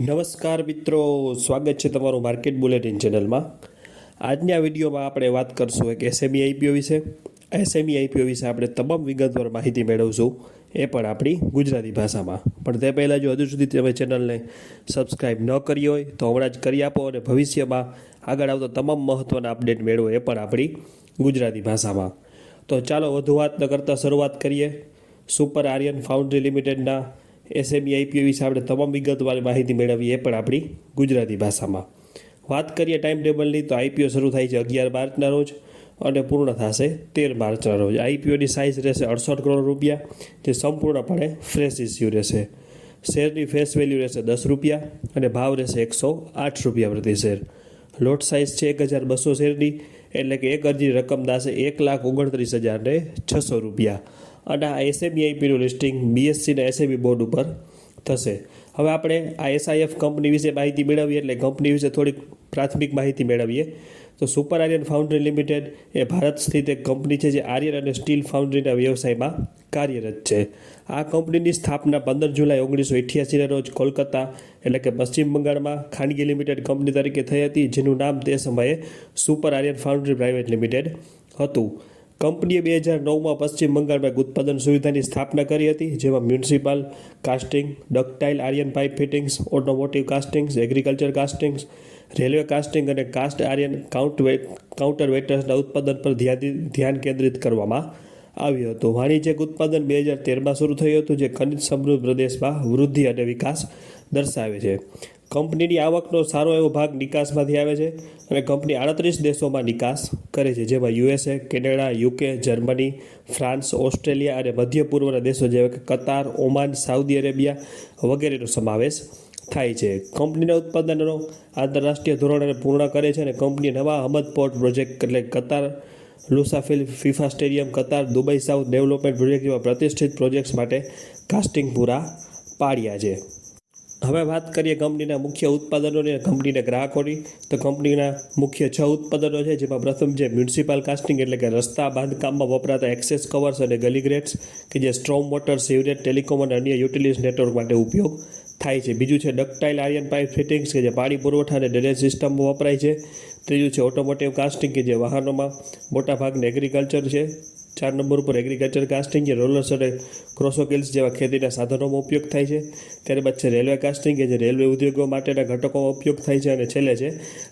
નમસ્કાર મિત્રો, સ્વાગત છે તમારું માર્કેટ બુલેટિન ચેનલમાં. આજની આ વિડીયોમાં આપણે વાત કરશું એક એસએમઈ આઈપીઓ વિશે. એસએમઈ આઈપીઓ વિશે આપણે તમામ વિગતવાર માહિતી મેળવશું, એ પણ આપણી ગુજરાતી ભાષામાં. પણ તે પહેલાં જો હજુ સુધી તમે ચેનલને સબસ્ક્રાઈબ ન કરી હોય, તો હમણાં જ કરી આપો અને ભવિષ્યમાં આગળ આવતા તમામ મહત્ત્વના અપડેટ મેળવો, એ પણ આપણી ગુજરાતી ભાષામાં. તો ચાલો વધુ વાત ન કરતાં શરૂઆત કરીએ. સુપર આર્યન ફાઉન્ડ્રી લિમિટેડના એસએમઈ આઈપીઓ વિશે આપણે તમામ વિગતવાળી માહિતી મેળવીએ પણ આપણી ગુજરાતી ભાષામાં. વાત કરીએ ટાઈમ ટેબલની તો આઈપીઓ શરૂ થાય છે અગિયાર માર્ચના રોજ અને પૂર્ણ થશે તેર માર્ચના રોજ. આઈપીઓની સાઇઝ રહેશે અડસઠ કરોડ રૂપિયા. જે સંપૂર્ણપણે ફ્રેશ ઇસ્યુ રહેશે. શેરની ફેસ વેલ્યુ રહેશે દસ રૂપિયા અને ભાવ રહેશે એકસો આઠ રૂપિયા પ્રતિ શેર. લોટ સાઇઝ છે એક હજાર બસો શેરની, એટલે કે એક અરજી રકમ દાશે એક લાખ ઓગણત્રીસ હજારને છસો રૂપિયા. અને આ એસએમઈ આઈપીનું લિસ્ટિંગ બીએસસીના એસએબી બોર્ડ ઉપર થશે. હવે આપણે આ એસઆઈએફ કંપની વિશે માહિતી મેળવીએ એટલે કંપની વિશે થોડીક પ્રાથમિક માહિતી મેળવીએ. તો સુપર આર્યન ફાઉન્ડ્રી લિમિટેડ એ ભારત સ્થિત એક કંપની છે જે આર્યન અને સ્ટીલ ફાઉન્ડ્રીના વ્યવસાયમાં કાર્યરત છે. આ કંપનીની સ્થાપના પંદર જુલાઈ ઓગણીસો અઠ્યાસીના રોજ કોલકાતા એટલે કે પશ્ચિમ બંગાળમાં ખાનગી લિમિટેડ કંપની તરીકે થઈ હતી, જેનું નામ તે સમયે super iron foundry private limited હતું. કંપનીએ બે હજાર નવમાં પશ્ચિમ બંગાળમાં ઉત્પાદન સુવિધાની સ્થાપના કરી હતી, જેમાં municipal casting, ductile, iron pipe fittings, automotive castings, agriculture castings, railway casting અને કાસ્ટ આર્યન કાઉન્ટ કાઉન્ટર વેટર્સના ઉત્પાદન પર ધ્યાન ધ્યાન કેન્દ્રિત કરવામાં આવ્યું હતું. વાણિજ્યક ઉત્પાદન બે હજાર તેરમાં શરૂ થયું હતું, જે ખનિજ સમૃદ્ધ પ્રદેશમાં વૃદ્ધિ અને વિકાસ દર્શાવે છે. કંપનીની આવકનો સારો એવો ભાગ નિકાસમાંથી આવે છે અને કંપની આડત્રીસ દેશોમાં નિકાસ કરે છે, જેમાં USA, Canada, UK, Germany, France, Australia અને મધ્ય પૂર્વના દેશો જેવા કે કતાર, ઓમાન, સાઉદી અરેબિયા વગેરેનો સમાવેશ થાય છે. કંપનીના ઉત્પાદનો આંતરરાષ્ટ્રીય ધોરણે પૂર્ણ કરે છે અને કંપની નવા અહમદ પોર્ટ પ્રોજેક્ટ એટલે Qatar, Lusail, FIFA stadium, Qatar, Dubai south development project જેવા પ્રતિષ્ઠિત પ્રોજેક્ટ્સ માટે કાસ્ટિંગ પૂરા પાડ્યા છે. હવે વાત કરીએ કંપનીના મુખ્ય ઉત્પાદનોની અને કંપનીના ગ્રાહકોની. તો કંપનીના મુખ્ય છ ઉત્પાદનો છે, જેમાં પ્રથમ છે મ્યુનિસિપલ કાસ્ટિંગ એટલે કે રસ્તા બાંધકામમાં વપરાતા એક્સેસ કવર્સ અને ગલી ગ્રેટ્સ, કે જે સ્ટ્રોમ વોટર, સિવરેજ, ટેલિકોમ અને અન્ય યુટિલિટી નેટવર્ક માટે ઉપયોગ થાય છે. બીજું છે ડકટાઇલ આર્યન પાઇપ ફિટિંગ્સ, કે જે પાણી પુરવઠા અને ડ્રેનેજ સિસ્ટમમાં વપરાય છે. ત્રીજું છે ઓટોમોટિવ કાસ્ટિંગ, કે જે વાહનોમાં મોટાભાગના એગ્રીકલ્ચર છે. ચાર નંબર ઉપર એગ્રીકલ્ચર કાસ્ટિંગ જે રોલર્સ અને ક્રોસોકિલ્સ જેવા ખેતીના સાધનોમાં ઉપયોગ થાય છે. ત્યારબાદ છે રેલવે કાસ્ટિંગ કે જે રેલવે ઉદ્યોગો માટેના ઘટકોમાં ઉપયોગ થાય છે અને છેલ્લે છે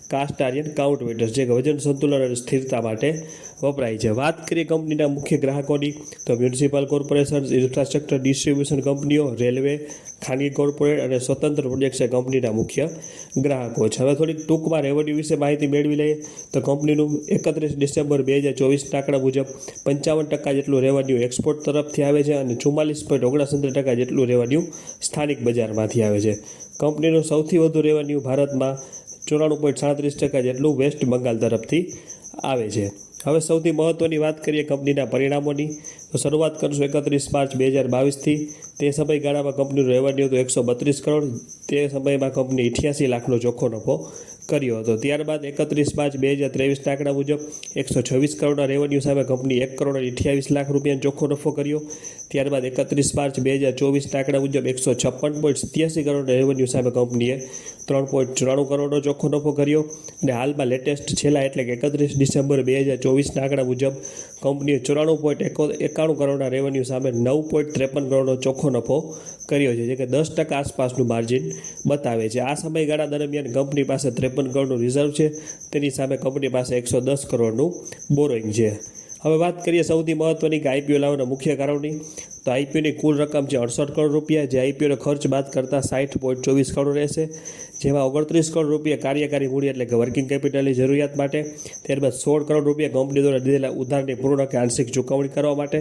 કાસ્ટ આર્યન કાઉન્ટ વેટર્સ જે વજન સંતુલન અને સ્થિરતા માટે વપરાય છે. વાત કરીએ કંપનીના મુખ્ય ગ્રાહકોની, તો મ્યુનિસિપલ કોર્પોરેશન, ઇન્ફ્રાસ્ટ્રક્ચર, ડિસ્ટ્રીબ્યુશન કંપનીઓ, રેલવે, ખાનગી કોર્પોરેટ અને સ્વતંત્ર પ્રોજેક્ટ્સ એ કંપનીના મુખ્ય ગ્રાહકો છે. હવે થોડીક ટૂંકમાં રેવન્યુ વિશે માહિતી મેળવી લઈએ, તો કંપનીનું એકત્રીસ ડિસેમ્બર બે હજાર ચોવીસના આંકડા મુજબ પંચાવન ટકા જેટલું રેવન્યુ એક્સપોર્ટ તરફથી આવે છે અને ચુમ્માલીસ પોઈન્ટ ઓગણસિત્તેર ટકા જેટલું રેવન્યુ સ્થાનિક બજારમાંથી આવે છે. કંપનીનું સૌથી વધુ રેવન્યુ ભારતમાં ચોરાણું પોઈન્ટ સાડત્રીસ ટકા જેટલું વેસ્ટ બંગાળ તરફથી આવે છે. હવે સૌથી મહત્ત્વની વાત કરીએ કંપનીના પરિણામોની. તો શરૂઆત કરશું એકત્રીસ માર્ચ બે હજાર બાવીસથી. તે સમયગાળામાં કંપનીનું રેવન્યુ હતું એકસો બત્રીસ કરોડ. તે સમયમાં કંપની અઠ્યાસી લાખનો ચોખ્ખો નફો કર્યો હતો. ત્યારબાદ એકત્રીસ પાંચ બે હજાર ત્રેવીસના આંકડા મુજબ એકસો છવ્વીસ કરોડના રેવન્યુ સામે કંપની એક કરોડ અઠ્યાવીસ લાખ રૂપિયાનો ચોખ્ખો નફો કર્યો. ત્યારબાદ એકત્રીસ માર્ચ બે હજાર ચોવીસના આંકડા મુજબ એકસો છપ્પન પોઈન્ટ સિત્યાસી કરોડના રેવન્યુ સામે કંપનીએ ત્રણ પોઈન્ટ ચોરાણું કરોડનો ચોખ્ખો નફો કર્યો અને હાલમાં લેટેસ્ટ છેલ્લા એટલે કે એકત્રીસ ડિસેમ્બર બે હજાર ચોવીસના આંકડા મુજબ કંપનીએ ચોરાણું પોઈન્ટ એકો, એકાણું કરોડના રેવન્યુ સામે નવ પોઈન્ટ ત્રેપન કરોડનો ચોખ્ખો નફો કર્યો છે, જે કે દસ ટકા આસપાસનું માર્જિન બતાવે છે. આ સમયગાળા દરમિયાન કંપની પાસે ત્રેપન કરોડનું રિઝર્વ છે, તેની સામે કંપની પાસે એકસો દસ કરોડનું બોરોઈંગ છે. હવે વાત કરીએ સૌથી મહત્ત્વની કે આઈપીઓ લાવવાના મુખ્ય કારણોની. તો આઈપીઓની કુલ રકમ છે અડસઠ કરોડ રૂપિયા જે આઈપીઓનો ખર્ચ બાદ કરતાં સાઠ પોઈન્ટ ચોવીસ કરોડ રહેશે. જેમાં ઓગણત્રીસ કરોડ રૂપિયા કાર્યકારી મૂડી એટલે કે વર્કિંગ કેપિટલની જરૂરિયાત માટે, ત્યારબાદ સોળ કરોડ રૂપિયા કંપની દ્વારા દીધેલા ઉધારની પૂર્ણ કે આંશિક ચૂકવણી કરવા માટે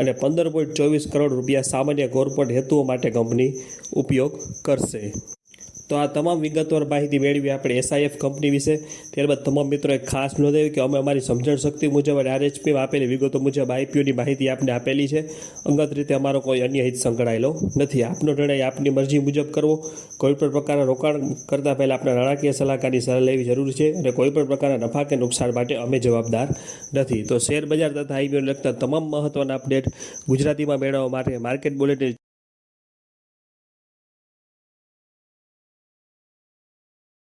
અને પંદર પોઈન્ટ ચોવીસ કરોડ રૂપિયા સામાન્ય કોર્પોરેટ હેતુઓ માટે કંપની ઉપયોગ કરશે. તો આ તમામ વિગતવાર માહિતી મેળવી આપણે એસઆઈએફ કંપની વિશે. ત્યારબાદ તમામ મિત્રોએ ખાસ નોંધાવ્યું કે અમે અમારી સમજણ શક્તિ મુજબ અને આરએચપીમાં આપેલી વિગતો મુજબ આઈપીઓની માહિતી આપને આપેલી છે. અંગત રીતે અમારો કોઈ અન્ય હિત સંકળાયેલો નથી. આપનો નિર્ણય આપની મરજી મુજબ કરવો. કોઈ પણ પ્રકારના રોકાણ કરતાં પહેલાં આપણા નાણાકીય સલાહકારની સલાહ લેવી જરૂરી છે અને કોઈ પણ પ્રકારના નફા કે નુકસાન માટે અમે જવાબદાર નથી. તો શેર બજાર તથા આઈપીઓને લગતા તમામ મહત્ત્વના અપડેટ ગુજરાતીમાં મેળવવા માટે માર્કેટ બુલેટિન